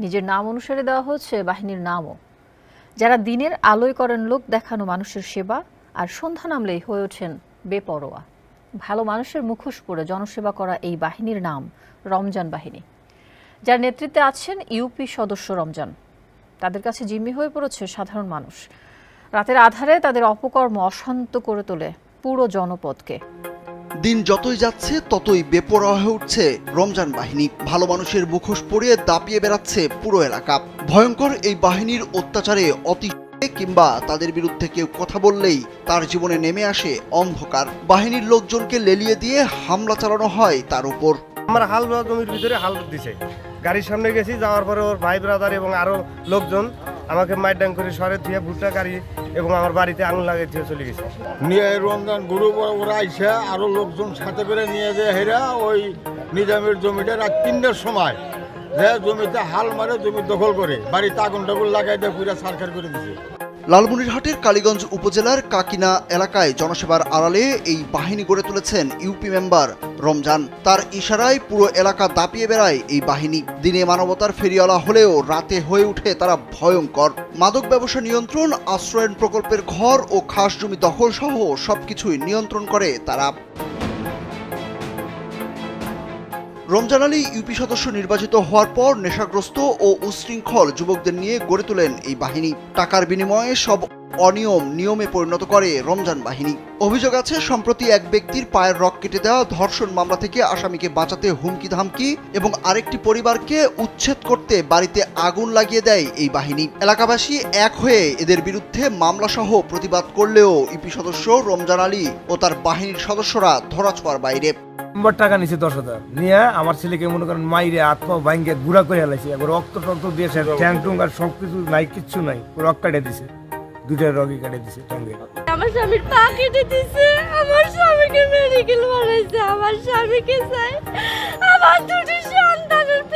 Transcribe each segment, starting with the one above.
নিজের নাম অনুসারে দেওয়া হচ্ছে, বাহিনীর নামও। যারা দিনের আলোয় করেন লোক, দেখানো মানুষের সেবা আর সন্ধ্যা নামলেই হয়ে ওঠেন বেপরোয়া। ভালো মানুষের মুখোশ পরে জনসেবা করা এই বাহিনীর নাম, রমজান বাহিনী। যার নেতৃত্বে আছেন ইউপি সদস্য রমজান। তাদের কাছে জিম্মি হয়ে পড়েছে সাধারণ মানুষ। রাতের আধারে তাদের অপকর্ম অশান্ত করে তোলে পুরো জনপদকে। দিন যতই যাচ্ছে, ততই বেপরোয়া হয়ে উঠছে রমজান বাহিনী। ভালো মানুষের মুখোশ পরিয়ে দাপিয়ে বেড়াচ্ছে পুরো এলাকা। ভয়ঙ্কর এই বাহিনীর অত্যাচারে অতি কিংবা তাদের বিরুদ্ধে কেউ কথা বললেই তার জীবনে নেমে আসে অন্ধকার। বাহিনীর লোকজনকে লেলিয়ে দিয়ে হামলা চালানো হয় তার উপর। আমার হাল জমির ভিতরে হাল দিছে। গাড়ির সামনে গেছি, যাওয়ার পরে ওর ভাই ব্রাদার এবং আরও লোকজন আমাকে মাইডাং করে সরে দিয়ে ভুট্টা গাড়ি এবং আমার বাড়িতে আঙুল লাগিয়ে দিয়ে চলে গেছে। নিয়ে রমজান গুরু ওরা আইসা, আরও লোকজন সাথে করে নিয়ে যায় হেরা ওই নিজামের জমিটা রাত তিনটার সময়। যে জমিতে হাল মারে, জমি দখল করে, বাড়িতে আগুন টাগুন লাগাই দিয়ে পুরা সারখার করে দিছে। লালমনিরহাটের কালীগঞ্জ উপজেলার কাকিনা এলাকায় জনসেবার আড়ালে এই বাহিনী গড়ে তুলেছেন ইউপি মেম্বার রমজান। তার ইশারায় পুরো এলাকা দাপিয়ে বেড়ায় এই বাহিনী। দিনে মানবতার ফেরিওয়ালা হলেও রাতে হয়ে উঠে তারা ভয়ঙ্কর। মাদক ব্যবসা নিয়ন্ত্রণ আশ্রয়ন প্রকল্পের ঘর ও খাস জমি দখল সহ সবকিছুই নিয়ন্ত্রণ করে তারা। রমজান আলী ইউপি সদস্য নির্বাচিত হওয়ার পর নেশাগ্রস্ত ও উশৃঙ্খল যুবকদের নিয়ে গড়ে তোলেন এই বাহিনী। টাকার বিনিময়ে সব অনিয়ম নিয়মে পরিণত করে রমজান বাহিনী। অভিযোগ আছে, সম্প্রতি এক ব্যক্তির পায়ের রক কেটে দেওয়া ধর্ষণ মামলা থেকে আসামিকে বাঁচাতে হুমকি ধামকি এবং আরেকটি পরিবারকে উচ্ছেদ করতে বাড়িতে আগুন লাগিয়ে দেয় এই বাহিনী। এলাকাবাসী এক হয়ে এদের বিরুদ্ধে মামলা সহ প্রতিবাদ করলেও ইপি সদস্য রমজান আলী ও তার বাহিনীর সদস্যরা ধরা ধরাছোঁয়ার বাইরে। নম্বর টাকা নিছে দশ হাজার। নিয়ে আমার ছেলেকে মনে করেন মাইরে আত্মা ভাঙ্গে গুড়া করে হেলাইছে। একবার রক্ত টক্ত দিয়েছে ট্যাং টুং আর সব কিছু নাই, কিচ্ছু নাই। রক কাটে দিছে। দুটা রগই কাটে দিছে ট্যাঙ্গে আমার স্বামীর পা কেটে দিছে। আমার স্বামীকে মেডিকেল বানাইছে আমার স্বামীকে চাই। আমার দুটি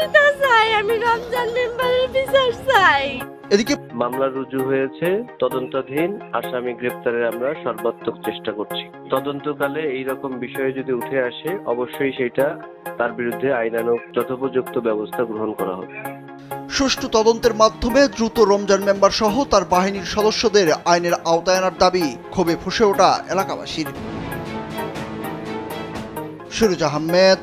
পিতা চাই আমি রমজান মেম্বারের বিচার চাই। এদিকে মামলা রুজু হয়েছে তদন্তাধীন আসামি গ্রেপ্তারের আমরা সর্বাত্মক চেষ্টা করছি। তদন্তকালে এই রকম বিষয়ে যদি উঠে আসে অবশ্যই সেটা তার বিরুদ্ধে আইনানুগ যথোপযুক্ত ব্যবস্থা গ্রহণ করা হবে। সুষ্ঠু তদন্তের মাধ্যমে দ্রুত রমজান মেম্বার সহ তার বাহিনীর সদস্যদের আইনের আওতায় আনার দাবি ক্ষোভে ফুসে ওঠা এলাকাবাসীর। সুরুজ আহমেদ